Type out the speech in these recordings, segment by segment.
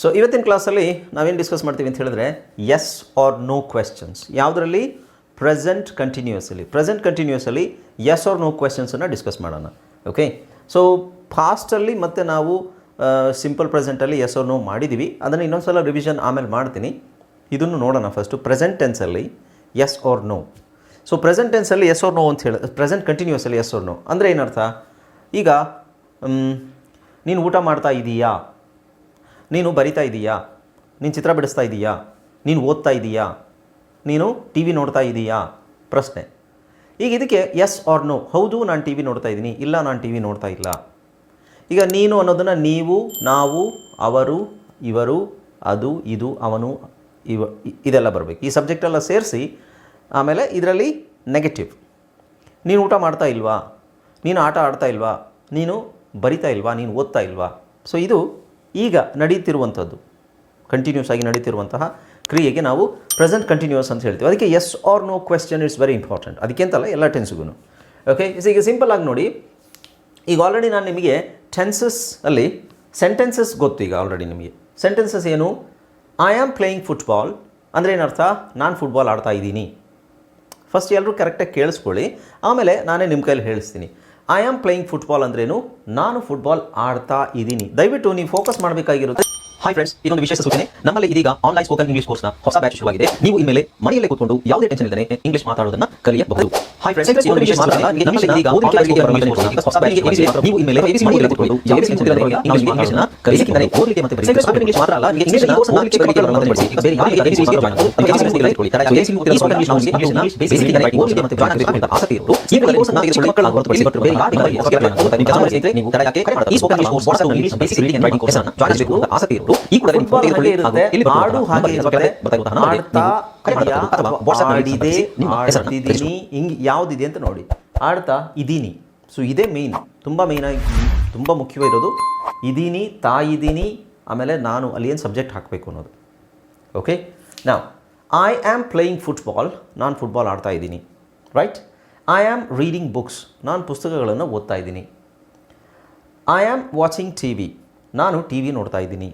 So ಇವತ್ತಿನ ಕ್ಲಾಸಲ್ಲಿ ನಾವೇನು ಡಿಸ್ಕಸ್ ಮಾಡ್ತೀವಿ ಅಂತ ಹೇಳಿದ್ರೆ ಎಸ್ ಆರ್ ನೋ ಕ್ವೆಶನ್ಸ್ ಯಾವುದರಲ್ಲಿ? ಪ್ರೆಸೆಂಟ್ ಕಂಟಿನ್ಯೂಸಲ್ಲಿ ಪ್ರೆಸೆಂಟ್ ಕಂಟಿನ್ಯೂಸಲ್ಲಿ ಎಸ್ ಆರ್ ನೋ ಕ್ವೆಶನ್ಸನ್ನು ಡಿಸ್ಕಸ್ ಮಾಡೋಣ. ಓಕೆ ಸೊ ಫಾಸ್ಟಲ್ಲಿ ಮತ್ತು ನಾವು ಸಿಂಪಲ್ ಪ್ರೆಸೆಂಟಲ್ಲಿ ಎಸ್ ಆರ್ ನೋ ಮಾಡಿದ್ದೀವಿ ಅದನ್ನು ಇನ್ನೊಂದು ಸಲ ರಿವಿಷನ್ ಆಮೇಲೆ ಮಾಡ್ತೀನಿ. ಇದನ್ನು ನೋಡೋಣ first present ಟೆನ್ಸಲ್ಲಿ yes or no so present ಟೆನ್ಸಲ್ಲಿ yes or no ಅಂತ ಹೇಳಿ ಪ್ರೆಸೆಂಟ್ ಕಂಟಿನ್ಯೂಸಲ್ಲಿ ಎಸ್ ಆರ್ ನೋ ಅಂದರೆ ಏನರ್ಥ? ಈಗ ನೀನು ಊಟ ಮಾಡ್ತಾ ಇದೀಯಾ? ನೀನು ಬರಿತಾ ಇದೀಯಾ? ನೀನು ಚಿತ್ರ ಬಿಡಿಸ್ತಾ ಇದೀಯಾ? ನೀನು ಓದ್ತಾ ಇದೀಯಾ? ನೀನು ಟಿ ವಿ ನೋಡ್ತಾ ಇದೀಯಾ? ಪ್ರಶ್ನೆ. ಈಗ ಇದಕ್ಕೆ ಎಸ್ ಆರ್ ನೋ ಹೌದು, ನಾನು ಟಿ ವಿ ನೋಡ್ತಾ ಇದ್ದೀನಿ ಇಲ್ಲ, ನಾನು ಟಿ ವಿ ನೋಡ್ತಾ ಇಲ್ಲ. ಈಗ ನೀನು ಅನ್ನೋದನ್ನು ನೀವು, ನಾವು, ಅವರು, ಇವರು, ಅದು, ಇದು, ಅವನು, ಇವ ಇದೆಲ್ಲ ಬರಬೇಕು. ಈ ಸಬ್ಜೆಕ್ಟೆಲ್ಲ ಸೇರಿಸಿ ಆಮೇಲೆ ಇದರಲ್ಲಿ ನೆಗೆಟಿವ್ ನೀನು ಊಟ ಮಾಡ್ತಾ ಇಲ್ವಾ? ನೀನು ಆಟ ಆಡ್ತಾ ಇಲ್ವಾ? ನೀನು ಬರಿತಾ ಇಲ್ವಾ? ನೀನು ಓದ್ತಾ ಇಲ್ವಾ? ಸೊ ಇದು ಈಗ ನಡೀತಿರುವಂಥದ್ದು ಕಂಟಿನ್ಯೂಸ್ ಆಗಿ ನಡೀತಿರುವಂತಹ ಕ್ರಿಯೆಗೆ ನಾವು ಪ್ರೆಸೆಂಟ್ ಕಂಟಿನ್ಯೂಸ್ ಅಂತ ಹೇಳ್ತೀವಿ. ಅದಕ್ಕೆ yes or no question it's very important ಅದಕ್ಕೆ ಅಂತಲ್ಲ ಎಲ್ಲ ಟೆನ್ಸ್ಗೂ ಓಕೆ ಈಗ ಸಿಂಪಲ್ ಆಗಿ ನೋಡಿ. ಈಗ ಆಲ್ರೆಡಿ ನಾನು ನಿಮಗೆ ಟೆನ್ಸಸ್ ಅಲ್ಲಿ ಸೆಂಟೆನ್ಸಸ್ ಗೊತ್ತು ಈಗ ಆಲ್ರೆಡಿ ನಿಮಗೆ. ಸೆಂಟೆನ್ಸಸ್ ಏನು? ಐ ಆಮ್ ಪ್ಲೇಯಿಂಗ್ ಫುಟ್ಬಾಲ್ ಅಂದರೆ ಏನರ್ಥ? ನಾನು ಫುಟ್ಬಾಲ್ ಆಡ್ತಾ ಇದ್ದೀನಿ. ಫಸ್ಟ್ ಎಲ್ಲರೂ ಕರೆಕ್ಟಾಗಿ ಕೇಳಿಸ್ಕೊಳ್ಳಿ. ಆಮೇಲೆ ನಾನೇ ನಿಮ್ಮ ಕೈಯಲ್ಲಿ ಹೇಳಿಸ್ತೀನಿ. ಐ ಆಮ್ ಪ್ಲೇಯಿಂಗ್ ಫುಟ್ಬಾಲ್ ಅಂದ್ರೇನು? ನಾನು ಫುಟ್ಬಾಲ್ ಆಡ್ತಾ ಇದ್ದೀನಿ. ದಯವಿಟ್ಟು ನೀವು ಫೋಕಸ್ ಮಾಡಬೇಕಾಗಿರುತ್ತೆ. ಹಾಯ್ ಫ್ರೆಂಡ್ಸ್ ಇದೊಂದು ವಿಶೇಷ ಸೂಚನೆ. ನಮ್ಮಲ್ಲಿ ಇದೀಗ ಆನ್ಲೈನ್ ಸ್ಪೋಕನ್ ಇಂಗ್ಲಿಷ್ ಕೋರ್ಸ್ನ ಹೊಸ ಬ್ಯಾಚ್ ಶುರುವಾಗಿದೆ. ನೀವು ಇನ್ಮೇಲೆ ಮನೆಯಲ್ಲೇ ಕೂತ್ಕೊಂಡು ಯಾವುದೇ ಟೆನ್ಷನ್ ಇಲ್ಲದೆ ಇಂಗ್ಲೀಷ್ ಮಾತಾಡೋದನ್ನ ಕಲಿಯಬಹುದು. ಹಾಯ್ ಫ್ರೆಂಡ್ಸ್ ಇದೊಂದು ವಿಶೇಷ ಸೂಚನೆ ನಮ್ಮಲ್ಲಿ ಇದೀಗ ಆನ್ಲೈನ್ ಸ್ಪೋಕನ್ ಇಂಗ್ಲಿಷ್ ಕೋರ್ಸ್ನ ಹೊಸ ಬ್ಯಾಚ್ ಶುರುವಾಗಿದೆ ನೀವು ಇನ್ಮೇಲೆ ಮನೆಯಲ್ಲೇ ಕೂತ್ಕೊಂಡು ಯಾವುದೇ ಟೆನ್ಷನ್ ಇಲ್ಲದೆ ಇಂಗ್ಲಿಷ್ ಇಂಗ್ಲಿಷ್ನ ಕಲಿಸಿದರೆ ಓದಲಿಕ್ಕೆ ಮತ್ತೆ ಬರೆಯಲಿಕ್ಕೆ ಸ್ಪೋಕನ್ ಇಂಗ್ಲಿಷ್ ಮಾತ್ರ ಅಲ್ಲ ನಿಮಗೆ ಇಂಗ್ಲಿಷ್ ಕೋರ್ಸ್ ಓದಲಿಕ್ಕೆ ಕಲಿಕೆ ಬರಲು ಮತ್ತೆ ಈಗ ಬೇರೆ ಯಾವುದೇ ಎಬಿಸಿ ಜಾಯಿನ್ ಆಗಬಹುದು ನಿಮಗೆ ಎಬಿಸಿ ಸ್ಕಿಲ್ ಇಟ್ಕೊಳ್ಳಿ ತರ ಎಬಿಸಿ ಮುಗಿದ ಸ್ಪೋಕನ್ ಇಂಗ್ಲಿಷ್ ನಾವು ಇಂಗ್ಲಿಷ್ನ ಬೇಸಿಕ್ ಇಂದ ಓದಲಿಕ್ಕೆ ಮತ್ತೆ ಜಾಯಿನ್ ಆಗಬೇಕು ಆಸಕ್ತಿ ಇರೋರು ಈ ಕೋರ್ಸ್ ಅನ್ನು ತೆಗೆದುಕೊಳ್ಳಿ ಮಕ್ಕಳು ಬೇರೆ ಯಾರಿಗೆ ಸ್ಕಿಲ್ ಓದ್ತಾ ನಿಮ್ಮ ಕೆಲಸ ಸ್ನೇಹಿತರೆ ನೀವು ತರ ಯಾಕೆ ಈ spoken English course WhatsApp English basic reading and writing course ಆಗಬೇಕು ಆಸಕ್ತಿ ಇರೋರು ಈ ಕೂಡ ಹಾಗೆ ತೆಗೆದುಕೊಳ್ಳಿ ಹಾಗೂ ಇಲ್ಲಿ ಅಥವಾ ವಾಟ್ಸ್ಆಪ್ ನಿಮ್ಮ ಹಿಂಗೆ ಯಾವುದಿದೆ ಅಂತ ನೋಡಿ. ಆಡ್ತಾ ಇದ್ದೀನಿ ಸೊ ಇದೇ ಮೇಯ್ನ್ ತುಂಬ ಆಗಿ, ತುಂಬ ಮುಖ್ಯವಾಗಿರೋದು ಇದ್ದೀನಿ ತಾಯಿದ್ದೀನಿ ಆಮೇಲೆ ನಾನು ಅಲ್ಲಿ ಏನು ಸಬ್ಜೆಕ್ಟ್ ಹಾಕಬೇಕು ಅನ್ನೋದು. ಓಕೆ ನಾವು ಐ ಆಮ್ ಪ್ಲೇಯಿಂಗ್ ಫುಟ್ಬಾಲ್ ನಾನು ಫುಟ್ಬಾಲ್ ಆಡ್ತಾ ಇದ್ದೀನಿ right I am reading books ನಾನು ಪುಸ್ತಕಗಳನ್ನು ಓದ್ತಾ ಇದ್ದೀನಿ I am watching T V ನಾನು ಟಿ ವಿ ನೋಡ್ತಾ ಇದ್ದೀನಿ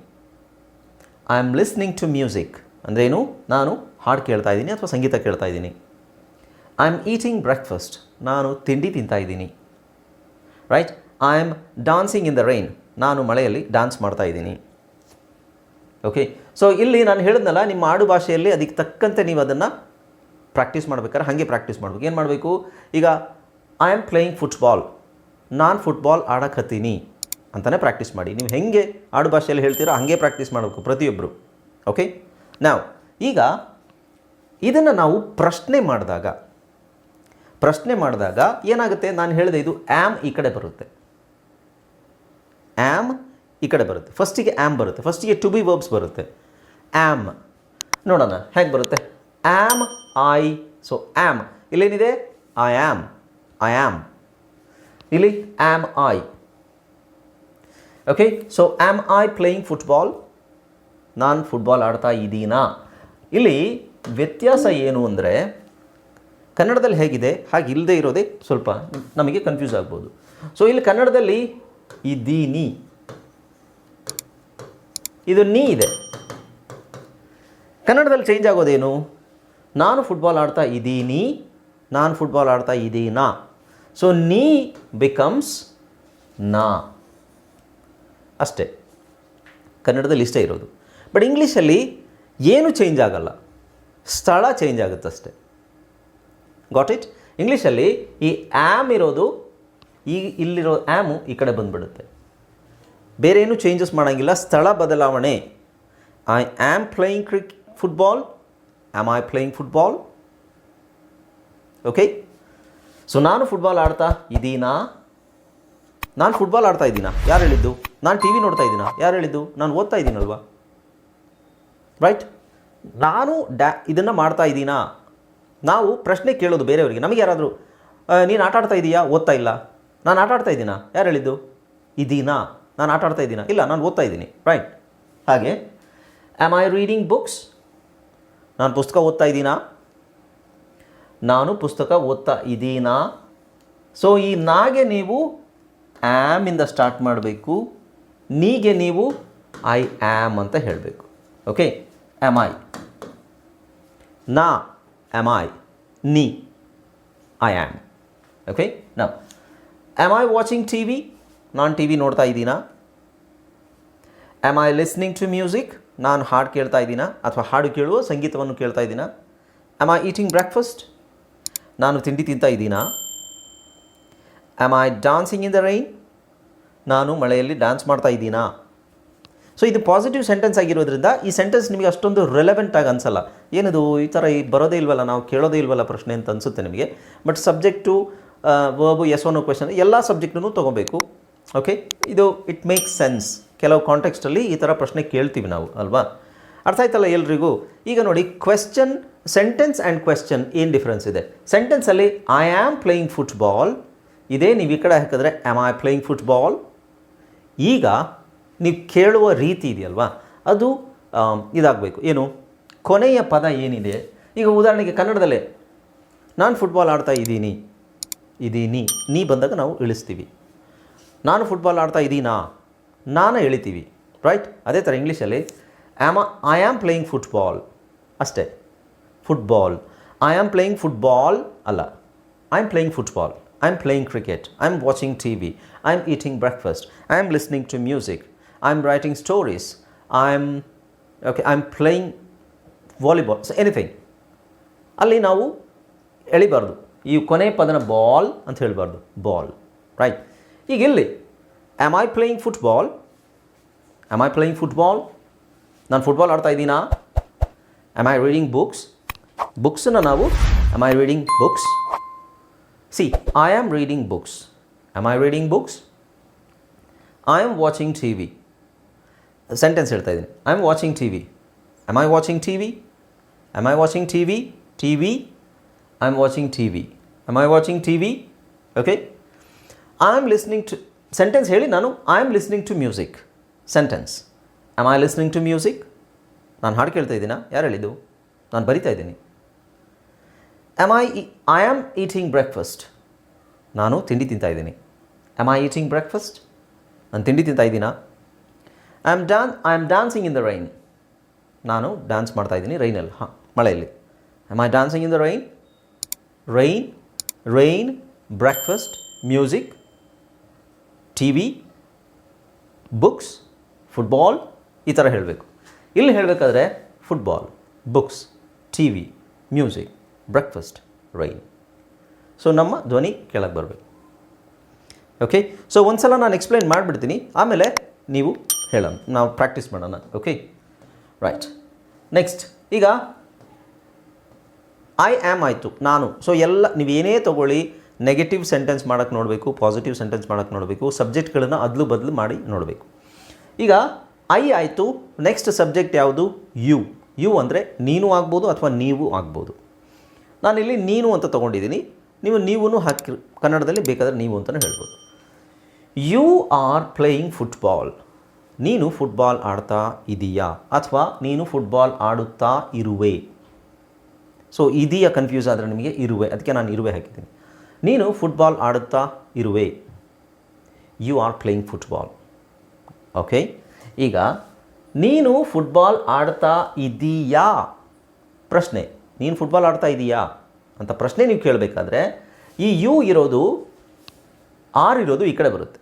I am listening to music ಅಂದ್ರೇನು? ನಾನು ಹಾಡು ಕೇಳ್ತಾ ಇದ್ದೀನಿ ಅಥವಾ ಸಂಗೀತ ಕೇಳ್ತಾ ಇದ್ದೀನಿ ಐ ಆಮ್ ಈಟಿಂಗ್ ಬ್ರೇಕ್ಫಾಸ್ಟ್ ನಾನು ತಿಂಡಿ ತಿಂತಾ ಇದ್ದೀನಿ. Right I am dancing in the rain ನಾನು ಮಳೆಯಲ್ಲಿ ಡಾನ್ಸ್ ಮಾಡ್ತಾ ಇದ್ದೀನಿ. ಓಕೆ ಸೊ ಇಲ್ಲಿ ನಾನು ಹೇಳಿದ್ನಲ್ಲ, ನಿಮ್ಮ ಆಡು ಭಾಷೆಯಲ್ಲಿ ಅದಕ್ಕೆ ತಕ್ಕಂತೆ ನೀವು ಅದನ್ನು ಪ್ರಾಕ್ಟೀಸ್ ಮಾಡ್ಬೇಕಾದ್ರೆ ಹಾಗೆ ಪ್ರಾಕ್ಟೀಸ್ ಮಾಡಬೇಕು. ಏನು ಮಾಡಬೇಕು? ಈಗ ಐ ಆಮ್ ಪ್ಲೇಯಿಂಗ್ ಫುಟ್ಬಾಲ್ ನಾನು ಫುಟ್ಬಾಲ್ ಆಡಕತ್ತೀನಿ ಅಂತಲೇ ಪ್ರಾಕ್ಟೀಸ್ ಮಾಡಿ. ನೀವು ಹೆಂಗೆ ಆಡು ಭಾಷೆಯಲ್ಲಿ ಹೇಳ್ತೀರೋ ಹಾಗೆ ಪ್ರಾಕ್ಟೀಸ್ ಮಾಡಬೇಕು ಪ್ರತಿಯೊಬ್ಬರು ಓಕೆ ನಾವು ಈಗ ಇದನ್ನು ನಾವು ಪ್ರಶ್ನೆ ಮಾಡಿದಾಗ ಪ್ರಶ್ನೆ ಮಾಡಿದಾಗ ಏನಾಗುತ್ತೆ? ನಾನು ಹೇಳಿದೆ ಇದು ಆ್ಯಮ್ ಈ ಕಡೆ ಬರುತ್ತೆ. ಆ್ಯಮ್ ಈ ಕಡೆ ಬರುತ್ತೆ. ಫಸ್ಟಿಗೆ ಆ್ಯಮ್ ಬರುತ್ತೆ. ಫಸ್ಟಿಗೆ ಟು ಬಿ ವರ್ಬ್ಸ್ ಬರುತ್ತೆ. ಆ್ಯಮ್ ನೋಡೋಣ, ಹೇಗೆ ಬರುತ್ತೆ? ಆ್ಯಮ್ ಐ ಸೊ ಆ್ಯಮ್ ಇಲ್ಲೇನಿದೆ? ಐ ಆ್ಯಮ್ ಐ ಆ್ಯಮ್ ಇಲ್ಲಿ am I okay so am I playing football ನಾನು ಫುಟ್ಬಾಲ್ ಆಡ್ತಾ ಇದ್ದೀನಾ? ಇಲ್ಲಿ ವ್ಯತ್ಯಾಸ ಏನು ಅಂದರೆ ಕನ್ನಡದಲ್ಲಿ ಹೇಗಿದೆ, ಹಾಗೆ ಇಲ್ಲದೆ ಇರೋದೇ ಸ್ವಲ್ಪ ನಮಗೆ ಕನ್ಫ್ಯೂಸ್ ಆಗ್ಬೋದು. ಸೊ ಇಲ್ಲಿ ಕನ್ನಡದಲ್ಲಿ ಇದ್ದೀನಿ ಇದು ನೀ ಇದೆ. ಕನ್ನಡದಲ್ಲಿ ಚೇಂಜ್ ಆಗೋದೇನು? ನಾನು ಫುಟ್ಬಾಲ್ ಆಡ್ತಾ ಇದ್ದೀನಿ, ನಾನು ಫುಟ್ಬಾಲ್ ಆಡ್ತಾ ಇದ್ದೀನಾ? ಸೊ ನೀ ಬಿಕಮ್ಸ್ ನಾ. ಅಷ್ಟೇ. ಕನ್ನಡದಲ್ಲಿ ಇಷ್ಟೇ ಇರೋದು. ಬಟ್ ಇಂಗ್ಲೀಷಲ್ಲಿ ಏನು ಚೇಂಜ್ ಆಗಲ್ಲ. ಸ್ಥಳ ಚೇಂಜ್ ಆಗುತ್ತಷ್ಟೇ. ಗಾಟ್ ಇಟ್ ಇಂಗ್ಲೀಷಲ್ಲಿ ಈ ಆ್ಯಮ್ ಇರೋದು ಈ ಇಲ್ಲಿರೋ ಆ್ಯಮು ಈ ಕಡೆ ಬಂದುಬಿಡುತ್ತೆ. ಬೇರೆ ಏನು ಚೇಂಜಸ್ ಮಾಡೋಂಗಿಲ್ಲ. ಸ್ಥಳ ಬದಲಾವಣೆ. I am playing crick football am I playing football okay so ನಾನು ಫುಟ್ಬಾಲ್ ಆಡ್ತಾ ಇದ್ದೀನಾ? ನಾನು ಫುಟ್ಬಾಲ್ ಆಡ್ತಾ ಇದ್ದೀನಾ? ಯಾರು ಹೇಳಿದ್ದು? ನಾನು ಟಿ ವಿ ನೋಡ್ತಾ ಇದ್ದೀನಾ? ಯಾರು ಹೇಳಿದ್ದು? ನಾನು ಓದ್ತಾ ಇದ್ದೀನಲ್ವಾ? ರೈಟ್ ನಾನು ಡ್ಯಾ ಇದನ್ನು ಮಾಡ್ತಾ ಇದ್ದೀನಾ? ನಾವು ಪ್ರಶ್ನೆ ಕೇಳೋದು ಬೇರೆಯವರಿಗೆ. ನಮಗೆ ಯಾರಾದರೂ ನೀನು ಆಟ ಆಡ್ತಾ ಇದೀಯಾ? ಓದ್ತಾ ಇಲ್ಲ? ನಾನು ಆಟ ಆಡ್ತಾ ಇದ್ದೀನಾ? ಯಾರು ಹೇಳಿದ್ದು? ಇದೀನಾ? ನಾನು ಆಟ ಆಡ್ತಾ ಇದ್ದೀನಾ? ಇಲ್ಲ, ನಾನು ಓದ್ತಾ ಇದ್ದೀನಿ. ರೈಟ್. ಹಾಗೆ ಆಮ್ ಐ ರೀಡಿಂಗ್ ಬುಕ್ಸ್ ನಾನು ಪುಸ್ತಕ ಓದ್ತಾ ಇದ್ದೀನಾ? ನಾನು ಪುಸ್ತಕ ಓದ್ತಾ ಇದ್ದೀನಾ? ಸೊ ಈ ನಾಗೆ ನೀವು ಆ್ಯಮಿಂದ ಸ್ಟಾರ್ಟ್ ಮಾಡಬೇಕು. ನೀಗೆ ನೀವು ಐ ಆ್ಯಮ್ ಅಂತ ಹೇಳಬೇಕು. ಓಕೆ ಆಮ್ ಐ ನಾ. ಆ್ಯಮ್ ಐ ನೀ I am okay Now, I watching T V ನಾನು ಟಿ ವಿ ನೋಡ್ತಾ ಇದ್ದೀನಾ? Am I listening to music ನಾನು ಹಾಡು ಕೇಳ್ತಾ ಇದ್ದೀನಾ? ಅಥವಾ ಹಾಡು ಕೇಳುವ ಸಂಗೀತವನ್ನು ಕೇಳ್ತಾ ಇದ್ದೀನಾ? ಆ್ಯಮ್ ಐ ಈಟಿಂಗ್ ಬ್ರೇಕ್ಫಾಸ್ಟ್ ನಾನು ತಿಂಡಿ ತಿಂತಾ ಇದ್ದೀನಾ? Am I dancing in the rain ನಾನು ಮಳೆಯಲ್ಲಿ ಡ್ಯಾನ್ಸ್ ಮಾಡ್ತಾ ಇದ್ದೀನಾ? ಸೊ ಇದು ಪಾಸಿಟಿವ್ ಸೆಂಟೆನ್ಸ್ ಆಗಿರೋದ್ರಿಂದ ಈ ಸೆಂಟೆನ್ಸ್ ನಿಮಗೆ ಅಷ್ಟೊಂದು ರೆಲೆವೆಂಟ್ ಆಗಿ ಅನ್ಸಲ್ಲ. ಏನಿದು? ಈ ಥರ ಈ ಬರೋದೇ ಇಲ್ವಲ್ಲ, ನಾವು ಕೇಳೋದೇ ಇಲ್ವಲ್ಲ ಪ್ರಶ್ನೆ ಅಂತ ಅನಿಸುತ್ತೆ ನಿಮಗೆ. But subject verb yes one question ಎಲ್ಲ ಸಬ್ಜೆಕ್ಟನ್ನು ತೊಗೋಬೇಕು. ಓಕೆ ಇದು ಇಟ್ ಮೇಕ್ಸ್ ಸೆನ್ಸ್ ಕೆಲವು ಕಾಂಟೆಕ್ಸ್ಟಲ್ಲಿ ಈ ಥರ ಪ್ರಶ್ನೆ ಕೇಳ್ತೀವಿ ನಾವು, ಅಲ್ವಾ? ಅರ್ಥ ಆಯ್ತಲ್ಲ ಎಲ್ರಿಗೂ? ಈಗ ನೋಡಿ ಕ್ವೆಶ್ಚನ್ ಸೆಂಟೆನ್ಸ್ ಆ್ಯಂಡ್ ಕ್ವೆಶ್ಚನ್ ಏನು ಡಿಫ್ರೆನ್ಸ್ ಇದೆ? ಸೆಂಟೆನ್ಸಲ್ಲಿ ಐ ಆಮ್ ಪ್ಲೇಯಿಂಗ್ ಫುಟ್ಬಾಲ್ ಇದೇ ನೀವು ಈ ಕಡೆ ಹಾಕಿದ್ರೆ ಆಮ್ ಐ ಪ್ಲೇಯಿಂಗ್ ಫುಟ್ಬಾಲ್ ಈಗ ನೀವು ಕೇಳುವ ರೀತಿ ಇದೆಯಲ್ವಾ? ಅದು ಇದಾಗಬೇಕು. ಏನು? ಕೊನೆಯ ಪದ ಏನಿದೆ? ಈಗ ಉದಾಹರಣೆಗೆ ಕನ್ನಡದಲ್ಲೇ, ನಾನು ಫುಟ್ಬಾಲ್ ಆಡ್ತಾ ಇದ್ದೀನಿ. ಇದ್ದೀನಿ. ನೀ ಬಂದಾಗ ನಾವು ಇಳಿಸ್ತೀವಿ. ನಾನು ಫುಟ್ಬಾಲ್ ಆಡ್ತಾ ಇದ್ದೀನಾ? ನಾನು ಎಳಿತೀವಿ ರೈಟ್ ಅದೇ ಥರ ಇಂಗ್ಲೀಷಲ್ಲಿ am I am playing football ಅಷ್ಟೇ. Football I am playing football ಅಲ್ಲ. I am playing football I am playing cricket I am watching T V I am eating breakfast I am listening to music I am writing stories I am okay I am playing volleyball so anything ಅಲ್ಲಿ ನಾವು ಎಳಿಬಾರ್ದು. ಈ ಕೊನೆ ಪದನ ball ಅಂತ ಹೇಳಬಾರ್ದು. Ball right ಈಗ ಇಲ್ಲಿ am I playing football am I playing football ನಾನು ಫುಟ್ಬಾಲ್ ಆಡ್ತಾ ಇದ್ದೀನಾ? ಆಮ್ ಐ ರೀಡಿಂಗ್ ಬುಕ್ಸ್ ಬುಕ್ಸನ್ನು ನಾವು am I reading books see I am reading books am I reading books I am watching T V sentence ಹೇಳ್ತಾ ಇದ್ದೀನಿ. I am watching T V am I watching T V am I watching T V T V I am watching T V am I watching T V okay I am listening to sentence ಹೇಳಿ ನಾನು I am listening to music sentence am I listening to music ನಾನು ಹಾಡು ಕೇಳ್ತಾ ಇದ್ದೀನಾ? ಯಾರು ಹೇಳಿದ್ದು? ನಾನು ಬರಿತಾ ಇದ್ದೀನಿ. Am I I am eating breakfast ನಾನು ತಿಂಡಿ ತಿಂತಾ ಇದ್ದೀನಿ. ಆಮ್ ಐ ಈಟಿಂಗ್ ಬ್ರೇಕ್ಫಾಸ್ಟ್ ನಾನು ತಿಂಡಿ ತಿಂತಾ ಇದ್ದೀನಾ? I am Dan I am dancing in the rain ನಾನು ಡ್ಯಾನ್ಸ್ ಮಾಡ್ತಾ ಇದ್ದೀನಿ ರೈನಲ್ಲಿ ಹಾಂ, ಮಳೆಯಲ್ಲಿ. I I dancing in the rain rain rain breakfast music T V books football ಈ ಥರ ಹೇಳಬೇಕು. ಇಲ್ಲಿ ಹೇಳಬೇಕಾದ್ರೆ football books T V music breakfast rain so ನಮ್ಮ ಧ್ವನಿ ಕೆಳಗೆ ಬರಬೇಕು. ಓಕೆ ಸೊ ಒಂದ್ಸಲ ನಾನು ಎಕ್ಸ್ಪ್ಲೈನ್ ಮಾಡಿಬಿಡ್ತೀನಿ. ಆಮೇಲೆ ನೀವು ಹೇಳೋಣ. ನಾವು ಪ್ರಾಕ್ಟೀಸ್ ಮಾಡೋಣ ಓಕೆ ರೈಟ್ ನೆಕ್ಸ್ಟ್ ಈಗ ಐ ಆ್ಯಮ್ ಆಯಿತು, ನಾನು. ಸೊ ಎಲ್ಲ ನೀವು ಏನೇ ತೊಗೊಳ್ಳಿ ನೆಗೆಟಿವ್ ಸೆಂಟೆನ್ಸ್ ಮಾಡೋಕ್ಕೆ ನೋಡಬೇಕು ಪಾಸಿಟಿವ್ ಸೆಂಟೆನ್ಸ್ ಮಾಡೋಕ್ಕೆ ನೋಡಬೇಕು ಸಬ್ಜೆಕ್ಟ್ಗಳನ್ನು ಅದಲು ಬದಲು ಮಾಡಿ ನೋಡಬೇಕು. ಈಗ ಐ ಆಯಿತು ನೆಕ್ಸ್ಟ್ ಸಬ್ಜೆಕ್ಟ್ ಯಾವುದು? ಯು ಯು ಅಂದರೆ ನೀನು ಆಗ್ಬೋದು ಅಥವಾ ನೀವು ಆಗ್ಬೋದು. ನಾನಿಲ್ಲಿ ನೀನು ಅಂತ ತೊಗೊಂಡಿದ್ದೀನಿ, ನೀವು ನೀವೂ ಹಾಕಿ ಕನ್ನಡದಲ್ಲಿ ಬೇಕಾದರೆ ನೀವು ಅಂತಲೇ ಹೇಳ್ಬೋದು. ಯು ಆರ್ ಪ್ಲೇಯಿಂಗ್ ಫುಟ್ಬಾಲ್ ನೀನು ಫುಟ್ಬಾಲ್ ಆಡ್ತಾ ಇದೀಯಾ? ಅಥವಾ ನೀನು ಫುಟ್ಬಾಲ್ ಆಡುತ್ತಾ ಇರುವೆ? ಸೊ ಇದೀಯ ಕನ್ಫ್ಯೂಸ್ ಆದರೆ ನಿಮಗೆ ಇರುವೆ. ಅದಕ್ಕೆ ನಾನು ಇರುವೆ ಹಾಕಿದ್ದೀನಿ. ನೀನು ಫುಟ್ಬಾಲ್ ಆಡುತ್ತಾ ಇರುವೆ. You are playing football okay ಈಗ, ನೀನು ಫುಟ್ಬಾಲ್ ಆಡ್ತಾ ಇದೀಯಾ? ಪ್ರಶ್ನೆ. ನೀನು ಫುಟ್ಬಾಲ್ ಆಡ್ತಾ ಇದೀಯಾ? ಅಂತ ಪ್ರಶ್ನೆ ನೀವು ಕೇಳಬೇಕಾದ್ರೆ, ಈ ಯು ಇರೋದು ಆರ್ ಇರೋದು ಈ ಕಡೆ ಬರುತ್ತೆ.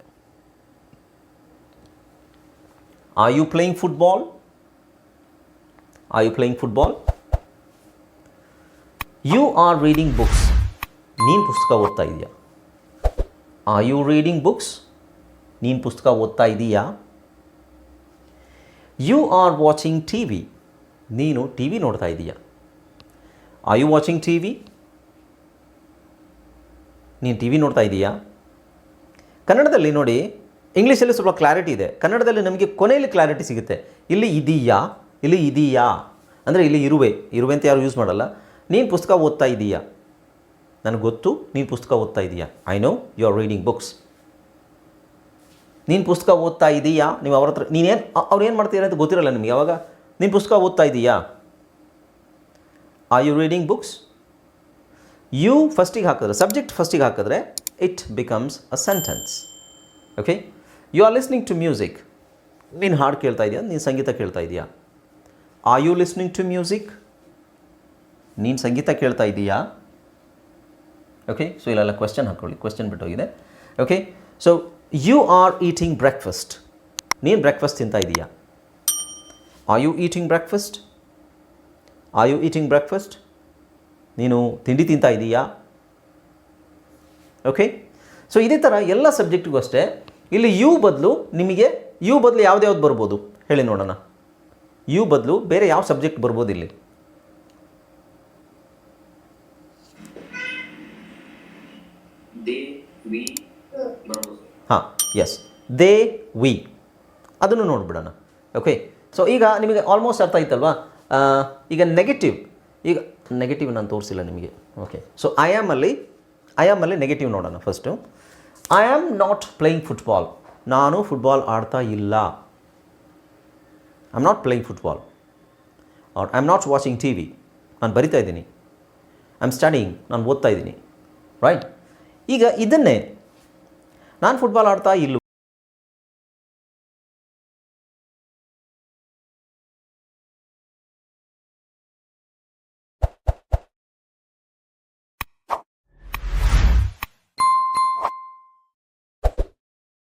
Are you playing football? Are you playing football? You are reading books ನೀನು ಪುಸ್ತಕ ಓದ್ತಾ ಇದೆಯಾ? ಆರ್ ಯು ರೀಡಿಂಗ್ ಬುಕ್ಸ್ ನೀನು ಪುಸ್ತಕ ಓದ್ತಾ ಇದೀಯಾ? You are watching T V ನೀನು ಟಿ ವಿ ನೋಡ್ತಾ ಇದೀಯಾ? Are you watching T V ನೀನು ಟಿ ವಿ ನೋಡ್ತಾ ಇದೀಯಾ? ಕನ್ನಡದಲ್ಲಿ ನೋಡಿ ಇಂಗ್ಲೀಷಲ್ಲಿ ಸ್ವಲ್ಪ ಕ್ಲಾರಿಟಿ ಇದೆ. ಕನ್ನಡದಲ್ಲಿ ನಮಗೆ ಕೊನೆಯಲ್ಲಿ ಕ್ಲಾರಿಟಿ ಸಿಗುತ್ತೆ. ಇಲ್ಲಿ ಇದೀಯಾ ಇಲ್ಲಿ ಇದೀಯಾ. ಅಂದರೆ ಇಲ್ಲಿ ಇರುವೆ ಇರುವೆ ಅಂತ ಯಾರು ಯೂಸ್ ಮಾಡಲ್ಲ. ನೀನು ಪುಸ್ತಕ ಓದ್ತಾ ಇದೀಯಾ? ನನಗೆ ಗೊತ್ತು, ನೀನು ಪುಸ್ತಕ ಓದ್ತಾ ಇದೀಯಾ? I know you are reading books ನೀನು ಪುಸ್ತಕ ಓದ್ತಾ ಇದೀಯಾ? ನೀವು ಅವ್ರ ಹತ್ರ ನೀನೇನು ಅವ್ರು ಏನು ಮಾಡ್ತೀರಾ ಅಂತ ಗೊತ್ತಿರಲ್ಲ ನಿಮಗೆ ಯಾವಾಗ? ನೀನು ಪುಸ್ತಕ ಓದ್ತಾ ಇದೀಯಾ? Are you reading books you ಫಸ್ಟಿಗೆ ಹಾಕಿದ್ರೆ ಸಬ್ಜೆಕ್ಟ್ ಫಸ್ಟಿಗೆ ಹಾಕಿದ್ರೆ it becomes a sentence okay you are listening to music ನೀನು ಹಾಡು ಕೇಳ್ತಾ ಇದೆಯಾ? ನೀನು ಸಂಗೀತ ಕೇಳ್ತಾ ಇದೆಯಾ? ಆ ಯು ಲಿಸ್ನಿಂಗ್ ಟು ಮ್ಯೂಸಿಕ್ ನೀನು ಸಂಗೀತ ಕೇಳ್ತಾ ಇದೆಯಾ? ಓಕೆ ಸೊ ಇಲ್ಲೆಲ್ಲ ಕ್ವೆಶ್ಚನ್ ಹಾಕ್ಕೊಳ್ಳಿ question ಬಿಟ್ಟೋಗಿದೆ. Okay so you are eating breakfast ನೀನು ಬ್ರೇಕ್ಫಾಸ್ಟ್ ತಿಂತಾ ಇದೆಯಾ? Are you eating breakfast are you eating breakfast ನೀನು ತಿಂಡಿ ತಿಂತಾ ಇದೀಯಾ? ಓಕೆ ಸೊ ಇದೇ ಥರ ಎಲ್ಲ ಸಬ್ಜೆಕ್ಟಿಗೂ ಅಷ್ಟೇ ಇಲ್ಲಿ ಯು ಬದಲು ನಿಮಗೆ ಯು ಬದಲು ಯಾವ್ದು ಬರ್ಬೋದು? ಹೇಳಿ ನೋಡೋಣ. ಯು ಬದಲು ಬೇರೆ ಯಾವ ಸಬ್ಜೆಕ್ಟ್ ಬರ್ಬೋದು ಇಲ್ಲಿ? ಹಾಂ ಎಸ್ ದೇ ವಿ. ಅದನ್ನು ನೋಡ್ಬಿಡೋಣ. ಓಕೆ ಸೊ ಈಗ ನಿಮಗೆ ಆಲ್ಮೋಸ್ಟ್ ಅರ್ಥ ಆಯ್ತಲ್ವಾ? ಈಗ ನೆಗೆಟಿವ್ ಈಗ ನೆಗೆಟಿವ್ ನಾನು ತೋರಿಸಿಲ್ಲ ನಿಮಗೆ. ಓಕೆ ಸೊ ಐ ಆಮಲ್ಲಿ ಐ ಆಮಲ್ಲಿ ನೆಗೆಟಿವ್ ನೋಡೋಣ first I am not playing football ನಾನು ಫುಟ್ಬಾಲ್ ಆಡ್ತಾ ಇಲ್ಲ. I am not playing football or I am not watching T V ನಾನು ಬರಿತಾ ಇದ್ದೀನಿ. ಐ ಆಮ್ ಸ್ಟಡಿಂಗ್ ನಾನು ಓದ್ತಾ ಇದ್ದೀನಿ. ರೈಟ್ ಈಗ ಇದನ್ನೇ, ನಾನು ಫುಟ್ಬಾಲ್ ಆಡ್ತಾ ಇಲ್ವ